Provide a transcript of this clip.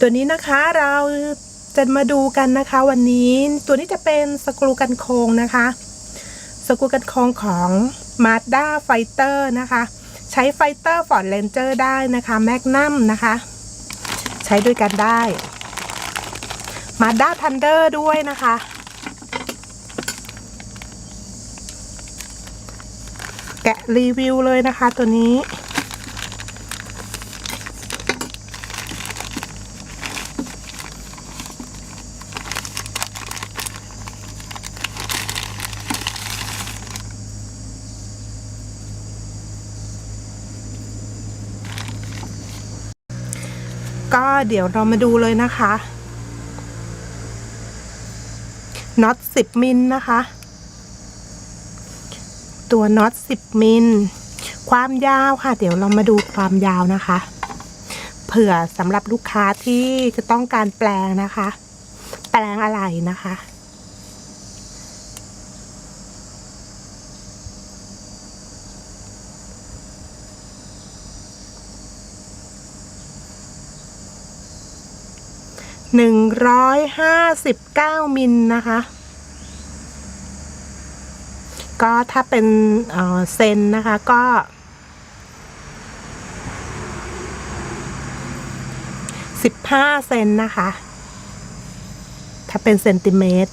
ตัวนี้นะคะเราจะมาดูกันนะคะวันนี้ตัวนี้จะเป็นสกรูกันโครงนะคะ สกรูกันโครงของ Mazda Fighter นะคะ ใช้ Fighter Ford Ranger ได้นะคะ Magnum นะคะ ใช้ด้วยกันได้ Mazda Thunder ด้วยนะคะ แกะรีวิวเลยนะคะตัวนี้ ก็เดี๋ยวเรามาดูเลยนะคะน็อต10มิลนะคะ ตัวน็อต10มิล ความยาวค่ะ เดี๋ยวเรามาดูความยาวนะคะ เผื่อสำหรับลูกค้าที่จะต้องการแปลงนะคะ แปลงอะไรนะคะ หนึ่งร้อยห้าสิบเก้ามิลนะคะ ก็ถ้าเป็นเอ่อเซนนะคะ ก็สิบห้าเซนนะคะ ถ้าเป็นเซนติเมตร